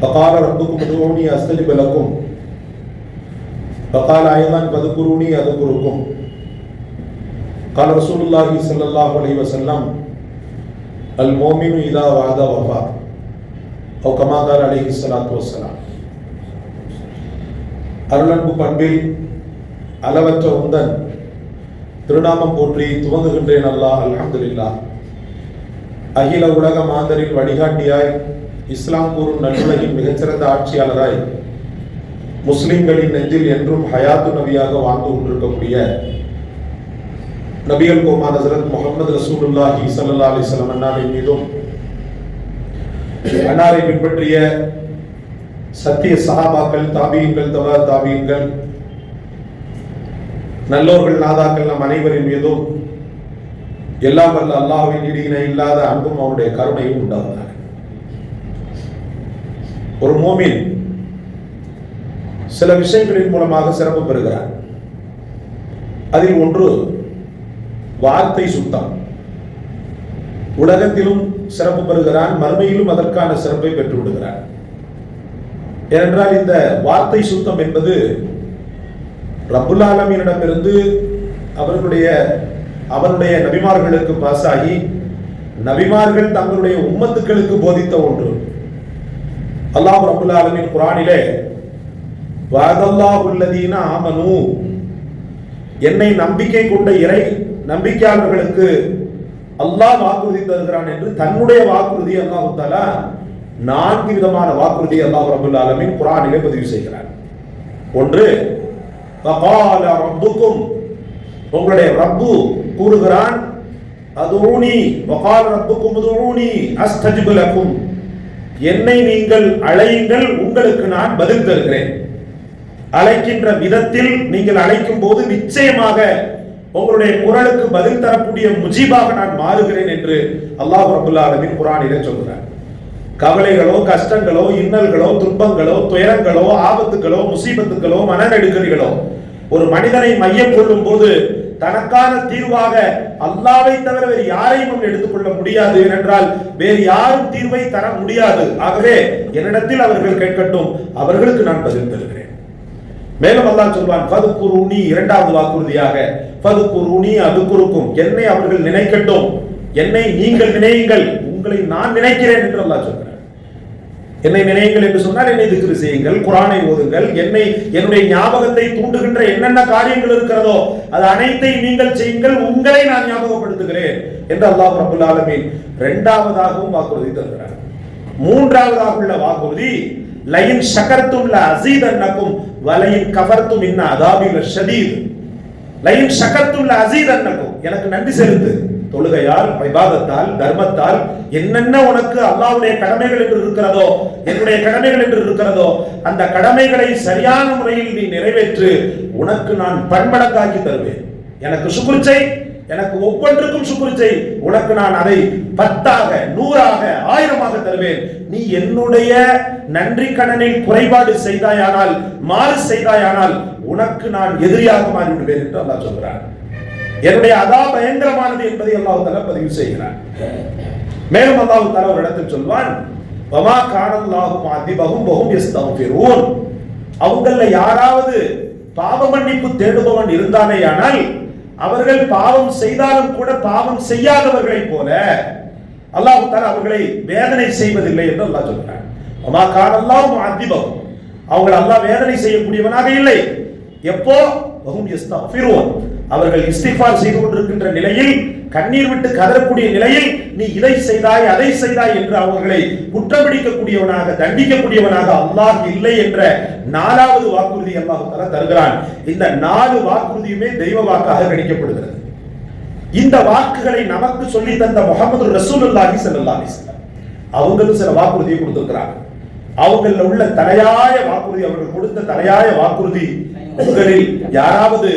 فقال ربكم ادعوني استجب لكم فقال ايضا فاذكروني اذكركم قال رسول الله صلى الله عليه وسلم المؤمن اذا وعد وفى او كما قال عليه الصلاه والسلام அருளன்பு பண்பில் அளவற்ற உந்தன் திருநாமம் போற்றி துவங்குகின்றேன் அல்லாஹ் அல்ஹம்துலில்லாஹ் அகில உலக மாந்தரின் வழிகாட்டியாய் இஸ்லாம் கூறும் நல்வுலகின் மிகச்சிறந்த ஆட்சியாளராய் முஸ்லிம்களின் நெஞ்சில் என்றும் ஹயாத்து நபியாக வாழ்ந்து கொண்டிருக்கக்கூடிய நபிகள் கோமா ஹசரத் முகமது ரசூலுல்லாஹி ஸல்லல்லாஹு அலிஸ்லாம் அன்னாரின் மீதும் அன்னாரை பின்பற்றிய சத்திய சஹாபாக்கள் தாபியங்கள் தவா தாபியங்கள் நல்லோர்கள் நாதாக்கள் நம் அனைவரின் மீதும் எல்லாம் வல்ல அல்லாஹ்வின் இடியினை இல்லாத அன்பும் அவனுடைய கருணையும் உண்டாவதாக. ஒரு மோமின் சில விஷயங்களின் மூலமாக சிறப்பு பெறுகிறார். அதில் ஒன்று வார்த்தை சுத்தம். உலகத்திலும் சிறப்பு பெறுகிறான் மறுமையிலும் அதற்கான சிறப்பை பெற்று விடுகிறான் ஏனென்றால் இந்த வார்த்தை சுத்தம் என்பது ரப்புல் அவர்களுடைய அவருடைய நபிமார்களுக்கு பாசாகி நபிமார்கள் தங்களுடைய உம்மத்துக்களுக்கு போதித்த ஒன்று. அல்லாஹ் ரப்புல் ஆலமீன் குரானிலே வாதல்லாஹுல்லதீன ஆமனு. என்னை நம்பிக்கை கொண்ட இறை நம்பிக்கையாளர்களுக்கு அல்லாஹ் வாக்குறுதி தருகிறான் என்று தன்னுடைய வாக்குறுதி அல்லாஹு தாலா நான்கு விதமான வாக்குறுதி அல்லாஹ் ரபுல் ஆலமீன் குரானிலே பதிவு செய்கிறார். ஒன்று ரப்புக்கும் உங்களுடைய ரப்பு கூறுகிறான் அதுஊனி வகால் ரப்புக்கும் அதுஊனி அஸ்தஜிபு லக்கும். என்னை நீங்கள் அழையுங்கள் உங்களுக்கு நான் பதில் தருகிறேன். அழைக்கின்ற விதத்தில் நீங்கள் அழைக்கும் போது நிச்சயமாக உங்களுடைய குரலுக்கு பதில் தரக்கூடிய முஜீபாக நான் மாறுகிறேன் என்று அல்லாஹ் ரபுல்லாலமின் குரானிலே சொல்கிறார் கவலைகளோ கஷ்டங்களோ இன்னல்களோ துன்பங்களோ துயரங்களோ ஆபத்துகளோ முசீபத்துகளோ மனநெடுக்கடிகளோ ஒரு மனிதனை மையம் கொள்ளும் போது தனக்கான தீர்வாக அல்லாவை தவிர வேறு யாரையும் எடுத்துக்கொள்ள முடியாது ஏனென்றால் வேறு யாரும் தீர்வை தர முடியாது. ஆகவே என்னிடத்தில் அவர்கள் கேட்கட்டும் அவர்களுக்கு நான் பதில் தருகிறேன். மேலும் அல்லாஹ் சொல்வான் ஃபதுக்குருனி இரண்டாவது வாக்குறுதியாக ஃபதுக்குருனி அதுக்குருக்கும் என்னை அவர்கள் நினைக்கட்டும் என்னை நீங்கள் நினையுங்கள் உங்களை நான் நினைக்கிறேன் என்று அல்லாஹ் சொல்கிறார் என்னை நினையுங்கள் என்று சொன்னால் என்னை திக்ரு செய்யுங்கள் குரானை ஓதுங்கள். என்னை என்னுடைய ஞாபகத்தை தூண்டுகின்ற என்னென்ன காரியங்கள் இருக்கிறதோ அது அனைத்தை நீங்கள் செய்யுங்கள் உங்களை நான் ஞாபகப்படுத்துகிறேன் என்று அல்லாஹ் ரபுல் ஆலமீன் இரண்டாவதாகவும் வாக்குறுதி தருகிறார். மூன்றாவதாக உள்ள வாக்குறுதி லயின் சகர்த்தும் ல அசீத் அன்னக்கும் வலையின் கவர்த்தும் இன்ன அதாபில ஷதீத். லயின் சகர்த்தும் ல அசீத் அன்னக்கும் எனக்கு நன்றி செலுத்து. தொழுகையால் விவாதத்தால் தர்மத்தால் என்னென்ன உனக்கு அல்லாவுடைய கடமைகள் என்று இருக்கிறதோ என்னுடைய கடமைகள் என்று இருக்கிறதோ அந்த கடமைகளை சரியான முறையில் நீ நிறைவேற்று உனக்கு நான் பன்மடங்காக்கி தருவேன். எனக்கு சுக்குரிச்சை எனக்கு ஒவ்வொன்றுக்கும் சுக்குரிச்சை உனக்கு நான் அதை பத்தாக நூறாக ஆயிரமாக தருவேன். நீ என்னுடைய நன்றி கடனில் குறைபாடு செய்தாயானால் மாறு செய்தாயானால் உனக்கு நான் எதிரியாக மாறிவிடுவேன் என்று அல்லாஹ் சொல்கிறான். என்னுடைய அதா பயங்கரமானது என்பதை அல்லாஹு தலா பதிவு செய்கிறார் மேலும் அல்லாஹு தலா ஒரு இடத்தில் சொல்வான் வமா காணல்லாஹும் அதிபகும் பகும் எஸ்தகுஃபிரூன் அவங்கள யாராவது பாவ மன்னிப்பு தேடுபவன் இருந்தானேயானால் அவர்கள் பாவம் செய்தாலும் கூட பாவம் செய்யாதவர்களைப் போல அல்லாஹு தஆலா அவர்களை வேதனை செய்வதில்லை என்று அல்லாஹ் சொல்கிறார் வமா காணல்லாஹும் அதிபகும் அவங்களை அல்லாஹ் வேதனை செய்யக்கூடியவனாக இல்லை. எப்போ? அவர்கள் இஸ்திஃபார் செய்து கொண்டிருக்கின்ற நிலையில் கண்ணீர் விட்டு கதறக்கூடிய நிலையில் நீ இதை செய்தாய் அதை செய்தாய் என்று அவர்களை குற்றப்பிடிக்கக்கூடியவனாக தண்டிக்கக்கூடியவனாக அல்லாஹ் இல்லை என்ற நாலாவது வாக்குறுதி அல்லாஹ் தருகிறான். இந்த நாலு வாக்குறுதியுமே தெய்வ வாக்காக கணிக்கப்படுகிறது. இந்த வாக்குகளை நமக்கு சொல்லி தந்த முகமது ரசூல் அல்லாஹி அலைஹி வஸல்லம் அவங்களும் சில வாக்குறுதியை கொடுத்திருக்கிறார்கள். அவங்கள உள்ள தலையாய வாக்குறுதி அவர்கள் கொடுத்த தலையாய வாக்குறுதி உங்களில் யாராவது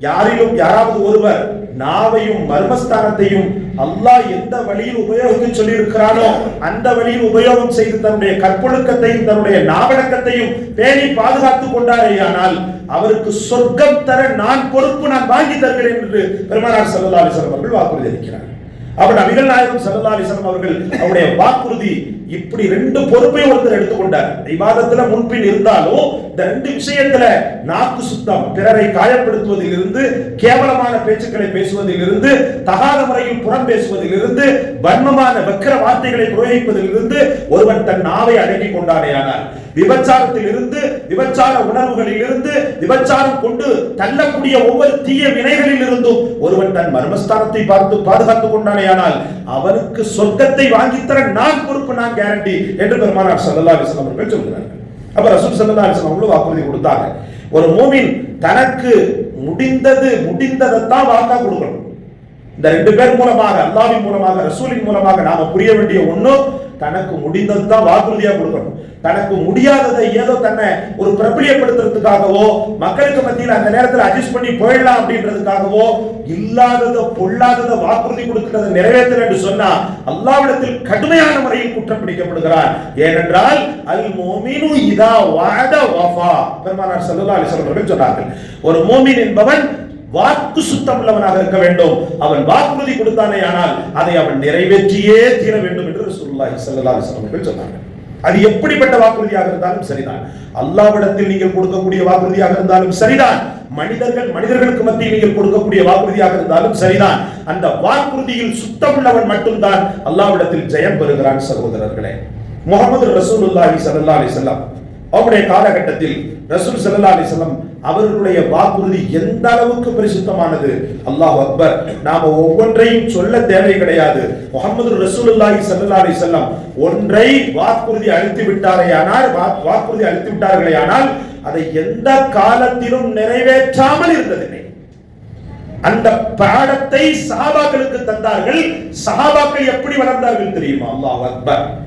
யாரிலும் யாராவது ஒருவர் நாவையும் மர்மஸ்தானத்தையும் அல்லாஹ் எந்த வழியில் உபயோகிக்க சொல்லி இருக்கிறானோ அந்த வழியில் உபயோகம் செய்து தன்னுடைய கற்பொழுக்கத்தையும் தன்னுடைய நாவடக்கத்தையும் பேணி பாதுகாத்துக் கொண்டாரே ஆனால் அவருக்கு சொர்க்கம் தர நான் பொறுப்பு நான் வாங்கி தருகிறேன் என்று பெருமானார் சல்லா அலைஹி அவர்கள் வாக்குறுதி அளிக்கிறார் அப்ப நபிகள் நாயகம் சல்லா அலிஸ்லாம் அவர்கள் அவருடைய வாக்குறுதி இப்படி ரெண்டு பொறுப்பை ஒருத்தர் எடுத்துக்கொண்டார். விவாதத்துல முன்பின் இருந்தாலும் இந்த ரெண்டு விஷயத்துல நாக்கு சுத்தம் பிறரை காயப்படுத்துவதில் இருந்து கேவலமான பேச்சுக்களை பேசுவதில் இருந்து தகாத முறையில் புறம் பேசுவதில் இருந்து வன்மமான வக்கர வார்த்தைகளை பிரயோகிப்பதில் இருந்து ஒருவன் தன் நாவை அடக்கி கொண்டானேயானால் விபச்சாரத்தில் இருந்து விபச்சார உணர்வுகளில் இருந்து விபச்சாரம் கொண்டு தள்ளக்கூடிய ஒவ்வொரு தீய வினைகளில் இருந்தும் ஒருவன் தன் மர்மஸ்தானத்தை பார்த்து பாதுகாத்துக் கொண்டானே ஆனால் அவனுக்கு சொர்க்கத்தை வாங்கித்தர நான் பொறுப்பு நான் கேரண்டி என்று பெருமானார் சல்லா அலைஹி அவர்கள் சொல்கிறார்கள். அப்ப ரசூல் சல்லா அலைஹி அவங்களும் வாக்குறுதி கொடுத்தாங்க. ஒரு மூமின் தனக்கு முடிந்தது முடிந்ததைத்தான் வாக்கா கொடுக்கணும். இந்த ரெண்டு பேர் மூலமாக அல்லாவின் மூலமாக ரசூலின் மூலமாக நாம புரிய வேண்டிய ஒன்னும் தனக்கு முடிந்தது தான் வாக்குறுதியா கொடுக்கணும். தனக்கு முடியாததை ஏதோ தன்னை ஒரு பிரபலியப்படுத்துறதுக்காகவோ மக்களுக்கு மத்தியில் அந்த நேரத்தில் அட்ஜஸ்ட் பண்ணி போயிடலாம் அப்படின்றதுக்காகவோ இல்லாதத பொல்லாதத வாக்குறுதி கொடுக்கிறத நிறைவேற்ற என்று சொன்னா அல்லாவிடத்தில் கடுமையான முறையில் குற்றம் பிடிக்கப்படுகிறார். ஏனென்றால் அல் மோமினு இதா வாத வஃபா. பெருமானார் ஸல்லல்லாஹு அலைஹி சொன்னார்கள் ஒரு மோமின் என்பவன் வாக்கு சுத்தம் உள்ளவனாக இருக்க வேண்டும். அவன் வாக்குறுதி கொடுத்தானே ஆனால் அதை அவன் நிறைவேற்றியே தீர வேண்டும். ரசூல்லாஹி ரசூலுல்லாஹி ஸல்லல்லாஹு அலைஹி வஸல்லம் அவர்கள் சொன்னார்கள் அது எப்படிப்பட்ட வாக்குறுதியாக இருந்தாலும் சரிதான். அல்லாவிடத்தில் நீங்கள் கொடுக்கக்கூடிய வாக்குறுதியாக இருந்தாலும் சரிதான். மனிதர்கள் மனிதர்களுக்கு மத்தியில் நீங்கள் கொடுக்கக்கூடிய வாக்குறுதியாக இருந்தாலும் சரிதான். அந்த வாக்குறுதியில் சுத்தமுள்ளவன் மட்டும்தான் அல்லாவிடத்தில் ஜெயம் பெறுகிறான் சகோதரர்களே. முகமது ரசூலுல்லாஹி ஸல்லல்லாஹு அலைஹி வஸல்லம் அவருடைய காலகட்டத்தில் ரசூல் சல்லா அலிசல்லாம் அவர்களுடைய வாக்குறுதி எந்த அளவுக்கு பரிசுத்தமானது? அல்லாஹ் அக்பர். நாம ஒவ்வொன்றையும் சொல்ல தேவை கிடையாது. முகமது ரசூலுல்லாஹி சல்லா அலி செல்லம் ஒன்றை வாக்குறுதி அளித்து விட்டாரேயானால் வா- வாக்குறுதி அளித்து விட்டார்களேயானால் அதை எந்த காலத்திலும் நிறைவேற்றாமல் இருந்ததில்லை. அந்த பாடத்தை சஹாபாக்களுக்கு தந்தார்கள். சஹாபாக்கள் எப்படி வளர்ந்தார்கள் தெரியுமா? அல்லாஹ் அக்பர்.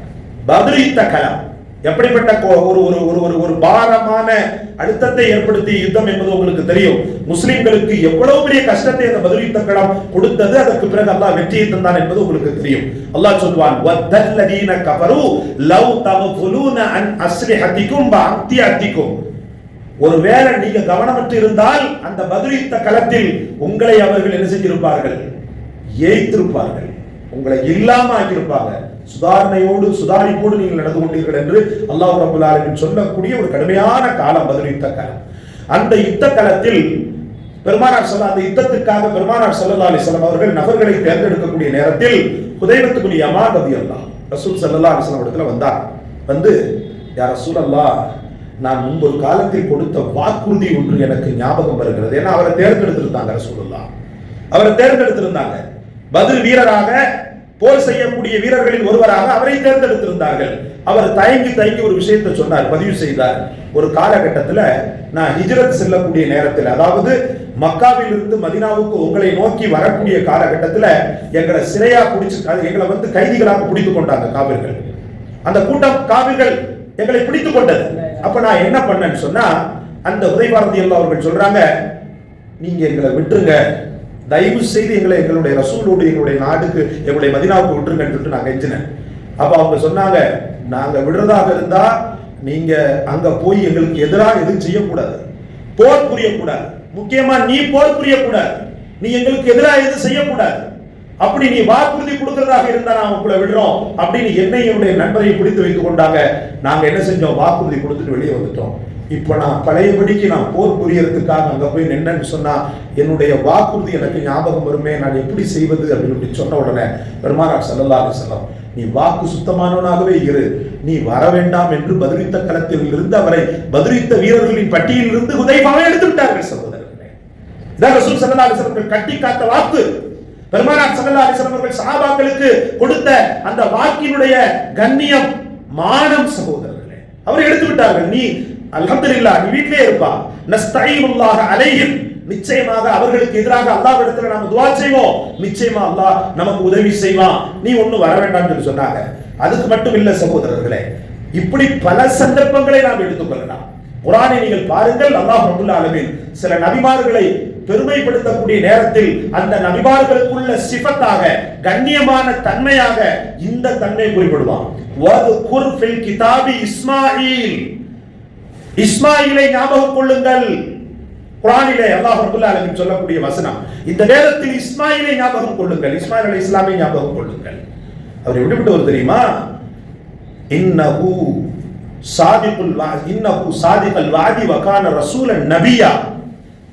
பத்ரீத்த கலாம். எப்படிப்பட்ட கோ- ஒரு ஒரு ஒரு ஒரு ஒரு பாரமான அழுத்தத்தை ஏற்படுத்திய யுத்தம் என்பது உங்களுக்கு தெரியும். முஸ்லிம்களுக்கு எவ்வளவு பெரிய கஷ்டத்தை அந்த பதில் யுத்த களம் கொடுத்தது அதற்கு பிறகு அல்லாஹ் வெற்றியை தந்தான் என்பது உங்களுக்கு தெரியும். அல்லாஹ் சொல்வான் வத்தல்லதீன கபரு லவ் தவஃபுலூன அன் அஸ்லிஹத்திக்கும் வ அம்தியத்திக்கும் ஒருவேளை நீங்க கவனமற்று இருந்தால் அந்த பதிலித்த களத்தில் உங்களை அவர்கள் என்ன செஞ்சிருப்பார்கள் ஏய்த்திருப்பார்கள். உங்களை இல்லாம ஆக்கியிருப்பாங்க. சுதாரணையோடு சுதாரிப்போடு நீங்கள் நடந்து கொண்டீர்கள் என்று அல்லாஹ் ரபுல்லாரின் சொல்லக்கூடிய ஒரு கடுமையான காலம் பதில் யுத்த காலம். அந்த யுத்த காலத்தில் பெருமானார் சொல்ல அந்த யுத்தத்துக்காக பெருமானார் சல்லா அலைஹி அவர்கள் நபர்களை தேர்ந்தெடுக்கக்கூடிய நேரத்தில் ஹுதைபத்துக்கு யமான் அல்லா ரசூல் சல்லா அலைஹி இடத்துல வந்தார். வந்து யார் ரசூல் அல்லா நான் முன்பொரு காலத்தில் கொடுத்த வாக்குறுதி ஒன்று எனக்கு ஞாபகம் வருகிறது. ஏன்னா அவரை தேர்ந்தெடுத்திருந்தாங்க ரசூலுல்லாஹ். அவரை தேர்ந்தெடுத்திருந்தாங்க. பதில் வீரராக போர் செய்யக்கூடிய வீரர்களில் ஒருவராக அவரை தேர்ந்தெடுத்திருந்தார்கள். அவர் தயங்கி தயங்கி ஒரு விஷயத்தை சொன்னார் பதிவு செய்தார். ஒரு காலகட்டத்தில் நான் ஹிஜ்ரத் செல்லக்கூடிய நேரத்தில் அதாவது மக்காவில் இருந்து மதினாவுக்கு உங்களை நோக்கி வரக்கூடிய காலகட்டத்தில் எங்களை சிறையா பிடிச்சு எங்களை வந்து கைதிகளாக பிடித்து கொண்டாங்க காவிர்கள். அந்த கூட்டம் காவிர்கள் எங்களை பிடித்து கொண்டது. அப்ப நான் என்ன பண்ணேன்னு சொன்னா அந்த உதயபாரதி எல்லாம் அவர்கள் சொல்றாங்க நீங்க எங்களை விட்டுருங்க. தயவு செய்து எங்களை எங்களுடைய ரசூலோடு எங்களுடைய நாட்டுக்கு எங்களுடைய மதினாவுக்கு விட்டுருங்கன்னு சொல்லிட்டு நான் கெஞ்சினேன். அப்ப அவங்க சொன்னாங்க நாங்க விடுறதாக இருந்தா நீங்க அங்க போய் எங்களுக்கு எதிராக எதுவும் செய்யக்கூடாது. போர் புரியக்கூடாது. முக்கியமா நீ போர் புரியக்கூடாது. நீ எங்களுக்கு எதிராக எதுவும் செய்யக்கூடாது. அப்படி நீ வாக்குறுதி கொடுக்கறதாக இருந்தா நான் உங்களை விடுறோம். அப்படின்னு என்னை என்னுடைய நண்பரை பிடித்து வைத்துக் கொண்டாங்க. நாங்க என்ன செஞ்சோம்? வாக்குறுதி கொடுத்துட்டு வெளியே வந்துட்டோம். இப்போ நான் பழையபடிக்கு நான் போர் புரியறதுக்காக அங்கே போய் நின்னேன்னு சொன்னால் என்னுடைய வாக்குறுதி எனக்கு ஞாபகம் வருமே நான் எப்படி செய்வது அப்படின்னு சொன்ன உடனே பெருமானார் ஸல்லல்லாஹு செல்லம் நீ வாக்கு சுத்தமானவனாகவே இரு. நீ வர வேண்டாம் என்று பதிலித்த களத்தில் இருந்து அவரை பதிலித்த வீரர்களின் பட்டியலில் இருந்து உதயமாக எடுத்து விட்டார்கள் சகோதரர்களே இதான் ரசூல் கட்டி காத்த வாக்கு. பெருமானார் ஸல்லல்லாஹு அலைஹி அவர்கள் சஹாபாக்களுக்கு கொடுத்த அந்த வாக்கினுடைய கண்ணியம் மானம் சகோதரர்களே அவர் எடுத்து விட்டார்கள் நீ அல்ஹம்துலில்லாஹ் நீ வீட்டிலே இருப்பா. நஸ்தஈனுல்லாஹ அலைஹிம். நிச்சயமாக அவர்களுக்கு எதிராக அல்லாஹ்விடத்தில் நாம துவா செய்வோம். நிச்சயமா அல்லாஹ் நமக்கு உதவி செய்வான் நீ ஒண்ணு வர வேண்டாம்னு சொல்லி சொன்னாங்க. அதுக்கு மட்டும் இல்ல சகோதரர்களே இப்படி பல சந்தர்ப்பங்களை நாம் எடுத்துக்கொள்ளலாம். குரானை நீங்கள் பாருங்கள் அல்லாஹ் ரபுல் ஆலமீன் சில நபிமார்களை பெருமைப்படுத்தக்கூடிய நேரத்தில் அந்த நபிமார்களுக்குள்ள சிபத்தாக கண்ணியமான தன்மையாக இந்த தன்மை குறிப்பிடுவான். வதுகுர் ஃபில் கிதாபி இஸ்மாயில். இஸ்மாயிலை ஞாபகம் கொள்ளுங்கள். குரானிலே அல்லாஹ் ரபுல் சொல்லக்கூடிய வசனம். இந்த வேதத்தில் இஸ்மாயிலை ஞாபகம் கொள்ளுங்கள். இஸ்மாயில் அலி இஸ்லாமை ஞாபகம் கொள்ளுங்கள். அவர் எப்படிப்பட்டவர் தெரியுமா? இன்னஹு சாதிகுல் வா இன்னஹு சாதிபல் வாதி வகான ரசூலன் நபியா.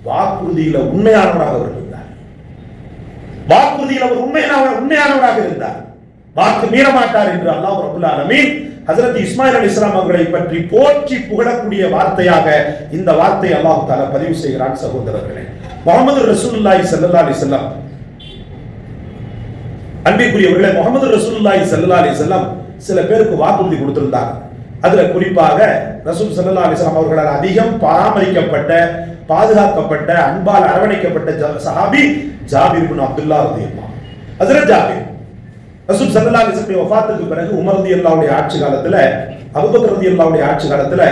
வாக்குறுதியில உண்மையானவராக அவர் இருந்தார். வாக்குறுதியில் அவர் உண்மையான உண்மையானவராக இருந்தார். வாக்கு மீறமாட்டார் என்று அல்லாஹ் ரபுல் ஆலமீன் ஹசரத் இஸ்மாயில் அலி இஸ்லாம் அவர்களை பற்றி போற்றி புகழக்கூடிய வார்த்தையாக இந்த வார்த்தை அல்லாஹு தாலா பதிவு செய்கிறான் சகோதரர்களே. முகமது ரசூல்லாய் சல்லா அலி வஸல்லம். அன்பிற்குரியவர்களே முகமது ரசூல்லாய் சல்லா அலி வஸல்லம் சில பேருக்கு வாக்குறுதி கொடுத்திருந்தாங்க. அதுல குறிப்பாக ரசூல் சல்லா அலைஹி அவர்களால் அதிகம் பராமரிக்கப்பட்ட பாதுகாக்கப்பட்ட அன்பால் அரவணைக்கப்பட்ட சஹாபி ஜாபிர் இப்னு அப்துல்லா ரலியல்லாஹு ஹஜரத் ஜாபிர் ரசூல் சல்லா அலைஹி வஸல்லம் பிறகு உமர் அல்லாவுடைய ஆட்சி காலத்துல அபூபக்கர் அல்லாவுடைய ஆட்சி காலத்துல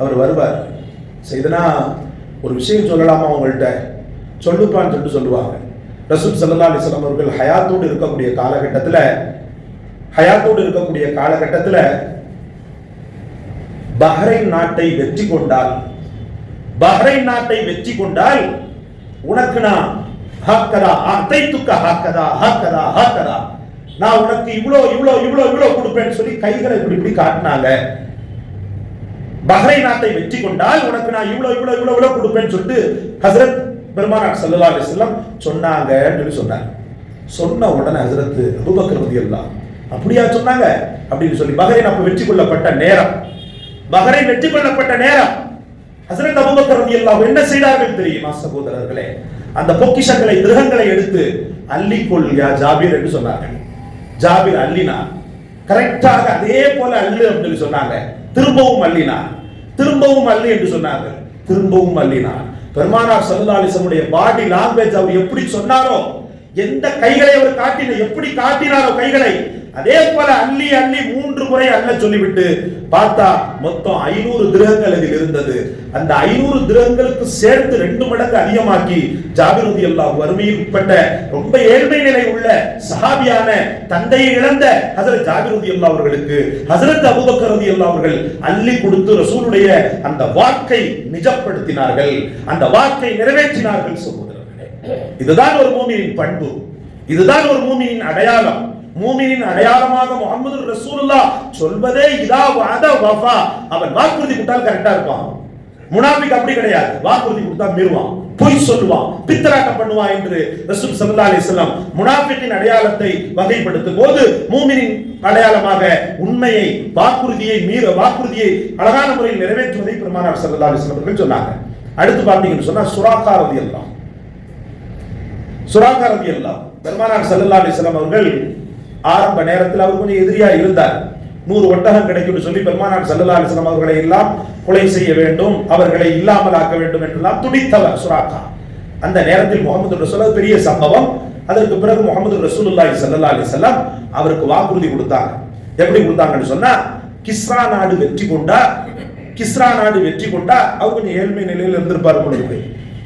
அவர் வருவார். செய்தனா ஒரு விஷயம் சொல்லலாமா அவங்கள்ட்ட சொல்லுப்பான்னு சொல்லிட்டு சொல்லுவாங்க. ரசூல் சல்லா அலிஸ்லாம் அவர்கள் ஹயாத்தோடு இருக்கக்கூடிய காலகட்டத்துல ஹயாத்தோடு இருக்கக்கூடிய காலகட்டத்துல பஹ்ரைன் நாட்டை வெற்றி கொண்டால் பஹ்ரைன் நாட்டை வெற்றி கொண்டால் உனக்கு நான் ஹக்கதா அத்தைத்துக்க ஹாக்கதா ஹாக்கதா ஹாக்கதா. நான் உனக்கு இவ்வளோ இவ்வளோ இவ்வளோ இவ்வளோ கொடுப்பேன்னு சொல்லி கைகளை இப்படி இப்படி காட்டினாங்க. பஹ்ரை நாட்டை வெற்றி கொண்டால் உனக்கு நான் இவ்வளோ இவ்வளோ இவ்வளோ இவ்வளோ கொடுப்பேன்னு சொல்லிட்டு ஹசரத் பெருமானார் சல்லா அலைஹி வஸல்லம் சொன்னாங்கன்னு சொல்லி சொன்னாங்க. சொன்ன உடனே ஹசரத் அபூபக்கர் ரலியல்லாஹு அப்படியா சொன்னாங்க? அப்படின்னு சொல்லி பஹ்ரைன் அப்போ வெற்றி கொள்ளப்பட்ட நேரம். பஹ்ரைன் வெற்றி கொள்ளப்பட்ட நேரம். ஹசரத் அபூபக்கர் ரலியல்லாஹு என்ன செய்தார்கள் தெரியுமா சகோதரர்களே? அந்த பொக்கிஷங்களை கிரகங்களை எடுத்து அள்ளிக்கொள் யா ஜாபீர் என்று சொன்னார்கள். ஜாபீர் அள்ளினார் கரெக்டாக அதே போல அள்ளு அப்படின்னு சொன்னாங்க. திரும்பவும் அள்ளினார் திரும்பவும் அள்ளு என்று சொன்னாங்க. திரும்பவும் அள்ளினார் பெருமானார் சல்லாலிசமுடைய பாடி லாங்குவேஜ் அவர் எப்படி சொன்னாரோ எந்த கைகளை அவர் காட்டின எப்படி காட்டினாரோ கைகளை அதே போல அள்ளி அள்ளி மூன்று முறை அள்ள சொல்லிவிட்டு பார்த்தா மொத்தம் ஐநூறு கிரகங்கள் அதில் இருந்தது. அந்த ஐநூறு கிரகங்களுக்கு சேர்த்து ரெண்டு மடங்கு அதிகமாக்கி ஜாபிருதி அல்லா வறுமையில் உட்பட்ட ரொம்ப ஏழ்மை நிலை உள்ள சஹாபியான தந்தையை இழந்த ஹசரத் ஜாபிருதி அல்லா அவர்களுக்கு ஹசரத் அபுபக்கரதி அல்லா அவர்கள் அள்ளி கொடுத்து ரசூலுடைய அந்த வாக்கை நிஜப்படுத்தினார்கள். அந்த வாக்கை நிறைவேற்றினார்கள் சகோதரர்களே. இதுதான் ஒரு பூமியின் பண்பு. இதுதான் ஒரு பூமியின் அடையாளம். மூமினின் அடையாளமாக முகமது ரசூலுல்லா சொல்வதே இதா வாத வஃபா. அவன் வாக்குறுதி கொடுத்தால் கரெக்டா இருப்பான். முனாபிக் அப்படி கிடையாது. வாக்குறுதி கொடுத்தா மீறுவான். பொய் சொல்லுவான். பித்தராட்டம் பண்ணுவான் என்று ரசூல் சல்லா அலைஹி வஸல்லம் அடையாளத்தை வகைப்படுத்தும் போது மூமினின் அடையாளமாக உண்மையை வாக்குறுதியை மீற வாக்குறுதியை அழகான முறையில் நிறைவேற்றுவதை பெருமானார் சல்லா அலைஹி அவர்கள் சொன்னாங்க. அடுத்து பார்த்தீங்கன்னு சொன்னா சுராக்கா ரலியல்லாஹு சுராக்கா ரலியல்லாஹு பெருமானார் சல்லா அலைஹி வஸல்லம் அவர்கள் ஆரம்ப நேரத்தில் அவர் கொஞ்சம் எதிரியா இருந்தார். நூறு ஒட்டகம் கிடைக்கும் சொல்லி பெருமானார் ஸல்லல்லாஹு அலைஹி அவர்களை எல்லாம் கொலை செய்ய வேண்டும் அவர்களை இல்லாமல் ஆக்க வேண்டும் என்றெல்லாம் துடித்தவர் சுராக்கா. அந்த நேரத்தில் முகமது ரசூல் பெரிய சம்பவம். அதற்கு பிறகு முகமது ரசூலுல்லாஹி சல்லா அலிசல்லாம் அவருக்கு வாக்குறுதி கொடுத்தாங்க. எப்படி கொடுத்தாங்கன்னு சொன்னா கிஸ்ரா நாடு வெற்றி கொண்டா கிஸ்ரா நாடு வெற்றி கொண்டா அவர் கொஞ்சம் ஏழ்மை நிலையில் இருந்திருப்பார் போல இருக்கு.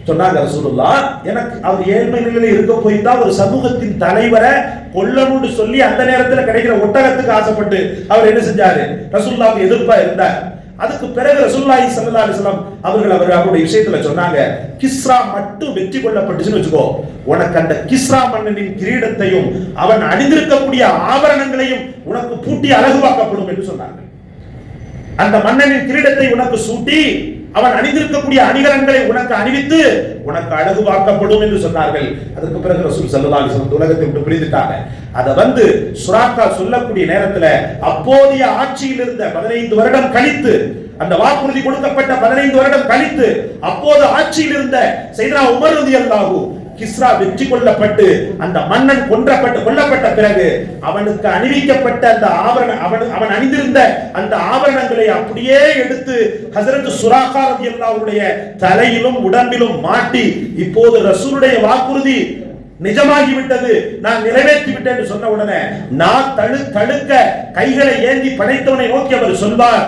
சொன்னாங்க ரசூலுல்லா எனக்கு அவர் ஏழ்மை நிலையில இருக்க போய்தான் ஒரு சமூகத்தின் தலைவரை கொல்லணும்னு சொல்லி அந்த நேரத்துல கிடைக்கிற ஒட்டகத்துக்கு ஆசைப்பட்டு அவர் என்ன செஞ்சாரு? ரசூலுல்லாவுக்கு எதிர்ப்பா இருந்தார். அதுக்கு பிறகு ரசூல்லாய் சல்லா அலிஸ்லாம் அவர்கள் அவர் அவருடைய விஷயத்துல சொன்னாங்க கிஸ்ரா மட்டும் வெற்றி கொள்ளப்பட்டுச்சுன்னு வச்சுக்கோ. உனக்கு அந்த கிஸ்ரா மன்னனின் கிரீடத்தையும் அவன் அணிந்திருக்கக்கூடிய ஆபரணங்களையும் உனக்கு பூட்டி அழகுவாக்கப்படும் என்று சொன்னாங்க அந்த மன்னனின் கிரீடத்தை உனக்கு சூட்டி அவன் அணிந்திருக்கக்கூடிய அணிகலன்களை உனக்கு அணிவித்து உனக்கு அழகு பார்க்கப்படும் என்று சொன்னார்கள். அதற்கு பிறகு ரசூல் ஸல்லல்லாஹு அலைஹி உலகத்தை விட்டு பிரிந்துட்டாங்க. அதை வந்து சுராக்கா சொல்லக்கூடிய நேரத்துல அப்போதைய ஆட்சியில் இருந்த பதினைந்து வருடம் கழித்து அந்த வாக்குறுதி கொடுக்கப்பட்ட பதினைந்து வருடம் கழித்து அப்போது ஆட்சியில் இருந்த செய்தா உமர் ரலியல்லாஹு கிஸ்ரா வெற்றி கொள்ளப்பட்டு அந்த மன்னன் கொன்றப்பட்டு கொல்லப்பட்ட பிறகு அவனுக்கு அணிவிக்கப்பட்ட அந்த ஆபரண அவன் அவன் அணிந்திருந்த அந்த ஆபரணங்களை அப்படியே எடுத்து ஹசரத் சுராகா அல்லாவுடைய தலையிலும் உடம்பிலும் மாட்டி இப்போது ரசூலுடைய வாக்குறுதி நிஜமாகி விட்டது நான் நிறைவேற்றி விட்டேன் என்று சொன்ன உடனே நான் தழு தடுக்க கைகளை ஏந்தி படைத்தவனை நோக்கி அவர் சொல்வார்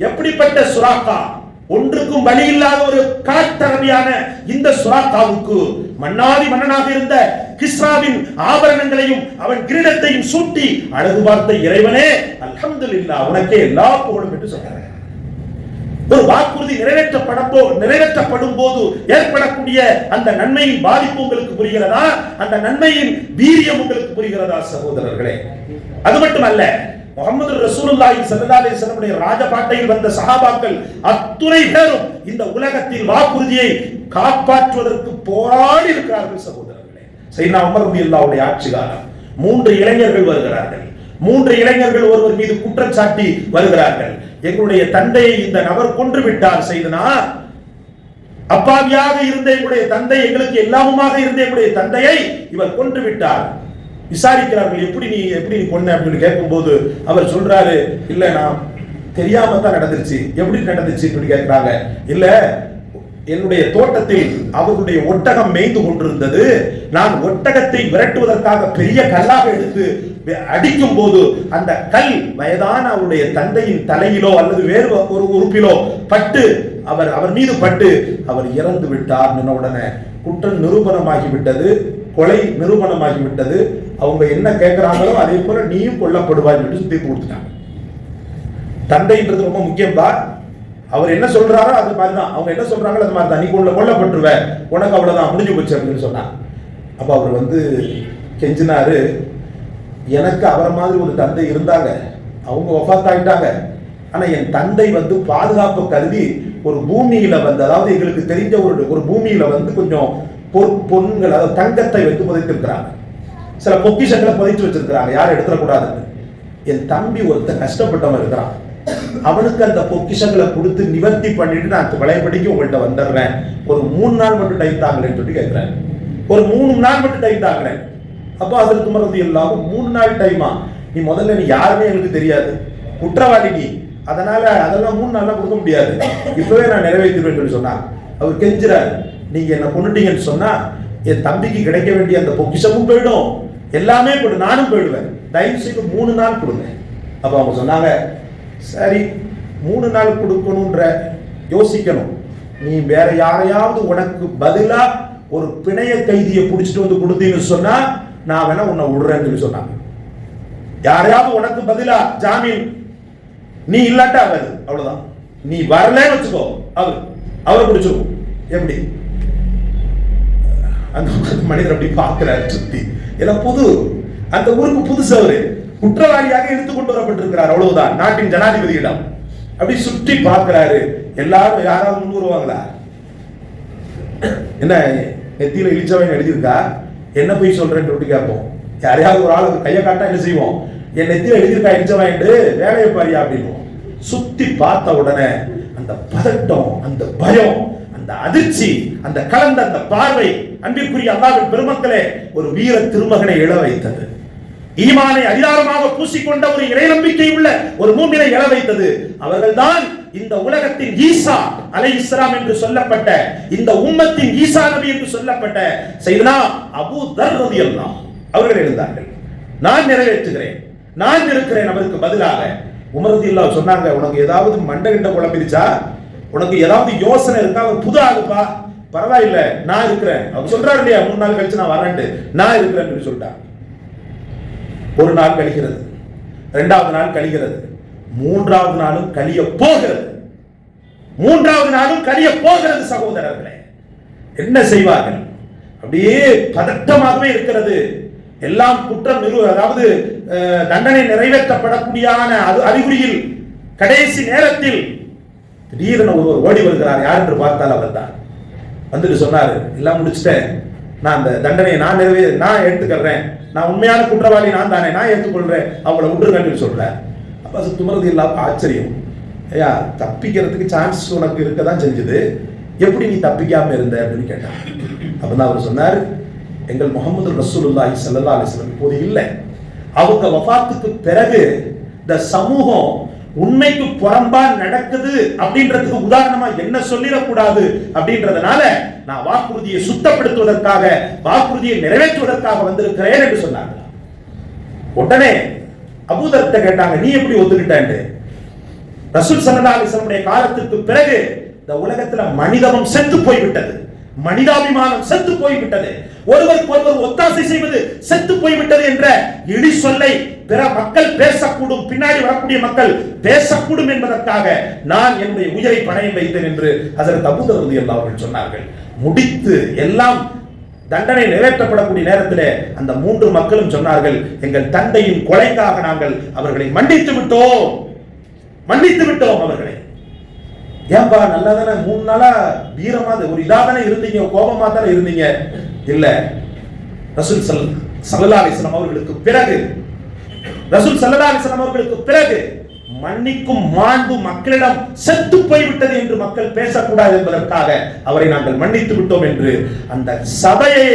எப்படிப்பட்ட சுராக்கா ஒன்றுக்கும் வழி இல்லாத ஒரு காட்டரபியான இந்த சுராத்தாவுக்கு மன்னாதி மன்னனாக இருந்த கிஸ்ராவின் ஆபரணங்களையும் அவன் கிரீடத்தையும் சூட்டி அழகு பார்த்த இறைவனே அல்ஹம்துலில்லாஹ் உனக்கே எல்லா புகழும் என்று சொல்றாங்க ஒரு வாக்குறுதி நிறைவேற்றப்படப்போ நிறைவேற்றப்படும் போது ஏற்படக்கூடிய அந்த நன்மையின் பாதிப்பு உங்களுக்கு புரிகிறதா? அந்த நன்மையின் வீரியம் உங்களுக்கு புரிகிறதா சகோதரர்களே? அது மட்டுமல்ல முகமது ரசூலுல்லாஹி ஸல்லல்லாஹு அலைஹி வஸல்லம் ராஜபாட்டையில் வந்த சஹாபாக்கள் அத்துணை பேரும் இந்த உலகத்தில் வாக்குறுதியை காப்பாற்றுவதற்கு போராடி இருக்கிறார்கள் சகோதரர்களே. சைனா உமர் ரலியல்லாஹுடைய ஆட்சி காலம் மூன்று இளைஞர்கள் வருகிறார்கள். மூன்று இளைஞர்கள் ஒருவர் மீது குற்றச்சாட்டி வருகிறார்கள். எங்களுடைய தந்தையை இந்த நபர் கொன்று விட்டார் செய்தனா அப்பாவியாக இருந்த எங்களுடைய தந்தை எங்களுக்கு எல்லாமுமாக இருந்த எங்களுடைய தந்தையை இவர் கொன்று விட்டார். விசாரிக்கிறார்கள் எப்படி நீ எப்படி நீ கொன்ன? அப்படின்னு கேட்கும்போது அவர் சொல்றாரு இல்லை நான் தெரியாம தான் நடந்துருச்சு. எப்படி நடந்துச்சு அப்படின்னு கேட்கிறாங்க. இல்ல என்னுடைய தோட்டத்தில் அவருடைய ஒட்டகம் மேய்ந்து கொண்டிருந்தது. நான் ஒட்டகத்தை விரட்டுவதற்காக பெரிய கல்லாக எடுத்து அடிக்கும் போது அந்த கல் வயதான அவருடைய தந்தையின் தலையிலோ அல்லது வேறு ஒரு உறுப்பிலோ பட்டு அவர் அவர் மீது பட்டு அவர் இறந்து விட்டார் என்ற உடனே. குற்றம் நிரூபணமாகி விட்டது கொலை நிரூபணமாகி விட்டது அவங்க என்ன கேட்கிறாங்களோ அதே போல நீயும் கொல்லப்படுவாய் என்று தீர்ப்பு கொடுத்துட்டாங்க. தந்தைன்றது ரொம்ப முக்கியம்பா. அவர் என்ன சொல்றாரோ அது மாதிரி தான் அவங்க என்ன சொல்றாங்களோ அது மாதிரி தான் நீ கொள்ள கொல்லப்பட்டுருவ. உனக்கு அவ்வளவுதான் முடிஞ்சு போச்சு அப்படின்னு சொன்னாங்க அப்ப அவர் வந்து கெஞ்சினாரு. எனக்கு அவரை மாதிரி ஒரு தந்தை இருந்தாங்க. அவங்க ஒஃபாத் ஆனால் ஆனா என் தந்தை வந்து பாதுகாப்பு கருதி ஒரு பூமியில வந்து அதாவது எங்களுக்கு தெரிஞ்ச ஒரு ஒரு பூமியில வந்து கொஞ்சம் பொற் பொன்கள் அதாவது தங்கத்தை வைத்து புதைத்திருக்கிறாங்க. சில பொக்கிஷங்களை புதைச்சு வச்சிருக்கிறாங்க. யாரும் எடுத்துடக்கூடாதுன்னு. என் தம்பி ஒருத்தன் கஷ்டப்பட்டவன் இருக்கிறான். அவனுக்கு அந்த பொக்கிஷங்களை கொடுத்து நிவர்த்தி பண்ணிட்டு நான் விளையபடிக்கு உங்கள்கிட்ட வந்துடுறேன். ஒரு மூணு நாள் மட்டும் டைம் தாங்களேன்னு சொல்லி கேட்கிறேன் ஒரு மூணு நாள் மட்டும் டைம் தாங்களேன் அப்போ அதற்கு மருந்து இல்லாம மூணு நாள் டைமா நீ முதல்ல நீ யாருமே எங்களுக்கு தெரியாது. குற்றவாளி நீ அதனால அதெல்லாம் மூணு நாள்லாம் கொடுக்க முடியாது. இப்பவே நான் நிறைவேற்றுவேன் சொல்லி சொன்னான் அவர் கெஞ்சுறாரு. நீங்க என்ன கொண்டுட்டீங்கன்னு சொன்னா என் தம்பிக்கு கிடைக்க வேண்டிய அந்த பொக்கிஷமும் போயிடும். எல்லாமே போயிடும். நானும் போயிடுவேன். தயவு செய்து மூணு நாள் கொடுங்க. அப்போ அவங்க சொன்னாங்க சரி மூணு நாள் கொடுக்கணுன்ற யோசிக்கணும். நீ வேற யாரையாவது உனக்கு பதிலா ஒரு பிணைய கைதியை பிடிச்சிட்டு வந்து கொடுத்தீங்கன்னு சொன்னா நான் வேணா உன்னை விடுறேன்னு சொல்லி சொன்னாங்க. யாரையாவது உனக்கு பதிலா ஜாமீன் நீ இல்லாட்டா ஆகாது. அவ்வளவுதான். நீ வரலன்னு வச்சுக்கோ. அவர். அவரை பிடிச்சிருக்கும் எப்படி? அந்த மனிதர் அப்படி பார்க்கிறார் சுத்தி. எல்லாம் புது. அந்த ஊருக்கு புதுசு அவரு. குற்றவாளியாக எடுத்துக்கொண்டு வரப்பட்டிருக்கிறார். அவ்வளவுதான். நாட்டின் ஜனாதிபதியிடம். அப்படி சுற்றி பார்க்கிறாரு. எல்லாரும் யாராவது முன் வருவாங்களா? என்ன நெத்தியில இழிச்சவன் எழுதியிருக்கா என்ன போய் சொல்றேன்னு சொல்லி கேட்போம். யாரையாவது ஒரு ஆள் கையை காட்டா என்ன செய்வோம்? என் நெத்தியில் எழுதியிருக்கா இழிச்சவன் வேலையை பாரியா அப்படின்னு. சுத்தி பார்த்த உடனே அந்த பதட்டம் அந்த பயம் அந்த அதிர்ச்சி அந்த கலந்த அந்த பார்வை அன்பிற்குரிய அல்லாவின் பெருமக்களே ஒரு வீர திருமகனை இழ வைத்தது. ஈமானை அதிகாரமாக பூசிக்கொண்ட ஒரு இறை நம்பிக்கை உள்ள ஒரு மூமினை இழ வைத்தது. அவர்கள்தான் இந்த உலகத்தின் ஈசா அலை இஸ்லாம் என்று சொல்லப்பட்ட இந்த உம்மத்தின் ஈசா நபி என்று சொல்லப்பட்ட செய்தனா அபு தர் ரலியல்லாஹு. அவர்கள் எழுந்தார்கள். நான் நிறைவேற்றுகிறேன். நான் இருக்கிறேன் அவருக்கு பதிலாக. உமரதில்லா சொன்னாங்க உனக்கு ஏதாவது மண்டை கிண்ட குழம்பிருச்சா உனக்கு ஏதாவது யோசனை இருக்கா? அவர் புது ஆகுப்பா பரவாயில்ல நான் இருக்கிறேன். அவர் சொல்றாரு இல்லையா மூணு நாள் கழிச்சு நான் வரேன் நான் இருக்கிறேன்னு சொல்லிட்டான். ஒரு நாள் கழிகிறது. ரெண்டாவது நாள் கழிகிறது. மூன்றாவது நாளும் கழிய போகிறது. மூன்றாவது நாளும் கழிய போகிறது சகோதரர்களே. என்ன செய்வார்கள்? அப்படியே பதட்டமாகவே இருக்கிறது. எல்லாம் குற்றம் நிறுவ அதாவது தண்டனை நிறைவேற்றப்படக்கூடியான அது அறிகுறியில் கடைசி நேரத்தில் திடீரென ஒருவர் ஓடி வருகிறார். யார் என்று பார்த்தால் அவர் தான் வந்துட்டு சொன்னார் எல்லாம் முடிச்சுட்டேன். நான் அந்த தண்டனையை நான் நிறைவே நான் எடுத்துக்கிறேன் நான் உண்மையான குற்றவாளி நான் தானே. நான் ஏற்றுக்கொள்றேன். அவங்கள விட்டுருங்கன்னு சொல்றேன் அப்போ அது துமரது இல்லாம ஆச்சரியம். ஐயா தப்பிக்கிறதுக்கு சான்ஸ் உனக்கு இருக்க தான் செஞ்சது. எப்படி நீ தப்பிக்காம இருந்த? அப்படின்னு கேட்டார். அப்பதான் அவர் சொன்னார் எங்கள் முகமது ரசூலுல்லாஹி ஸல்லல்லாஹு அலைஹி வஸல்லம் இப்போது இல்லை. அவங்க வபாத்துக்கு பிறகு இந்த சமூகம் உண்மைக்கு புறம்பா நடக்குது அப்படின்றதுக்கு உதாரணமா என்ன சொல்லிடக்கூடாது அப்படின்றதுனால நான் வாக்குறுதியை சுத்தப்படுத்துவதற்காக வாக்குறுதியை நிறைவேற்றுவதற்காக வந்திருக்கிறேன் என்று சொன்னாங்க. உடனே அபூதர்கிட்ட கேட்டாங்க நீ எப்படி ஒத்துக்கிட்டேன் ரசூல் ஸல்லல்லாஹு அலைஹி காலத்துக்கு பிறகு இந்த உலகத்துல மனிதமும் செத்து போய்விட்டது. மனிதாபிமானம் செத்து போய்விட்டது. ஒருவருக்கு ஒருவர் ஒத்தாசை செய்வது செத்து போய்விட்டது என்ற இடி சொல்லை பிற மக்கள் பேசக்கூடும். பின்னாடி வரக்கூடிய மக்கள் பேசக்கூடும் என்பதற்காக நான் என்னுடைய உயிரை பணையம் வைத்தேன் என்று அதற்கு அபுதரதி அவர்கள் சொன்னார்கள். முடித்து எல்லாம் தண்டனை நிறைவேற்றப்படக்கூடிய நேரத்திலே அந்த மூன்று மக்களும் சொன்னார்கள் எங்கள் தந்தையின் கொலைக்காக நாங்கள் அவர்களை மன்னித்து விட்டோம். மன்னித்து விட்டோம் அவர்களை. ஏன்பா நல்லா தானே மூணு நாளா வீரமா ஒரு இதா தானே இருந்தீங்க கோபமா தானே இருந்தீங்க? இல்ல. ரசூல் சல் சல்லா அலிஸ்லாம் அவர்களுக்கு பிறகு ரசூல் சல்லா அலிஸ்லாம் அவர்களுக்கு பிறகு மன்னிக்கும் மாண்பு மக்களிடம் செத்து போய்விட்டது என்று மக்கள் பேசக்கூடாது என்பதற்காக அவரை நாங்கள் மன்னித்து விட்டோம் என்று அந்த சபையே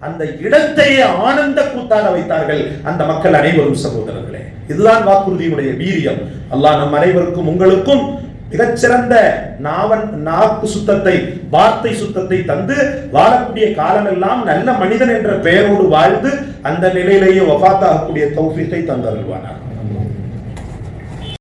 அந்த இடத்தையே ஆனந்த கூத்தாக வைத்தார்கள் அந்த மக்கள் அனைவரும் சகோதரர்களே. இதுதான் வாக்குறுதியினுடைய வீரியம். அல்லாஹ் நம் அனைவருக்கும் உங்களுக்கும் மிகச்சிறந்த நாவன் நாக்கு சுத்தத்தை வார்த்தை சுத்தத்தை தந்து வாழக்கூடிய காலமெல்லாம் நல்ல மனிதன் என்ற பெயரோடு வாழ்ந்து அந்த நிலையிலேயே ஒபாத்தாகக்கூடிய தௌஃபிகை தந்தருள்வானார்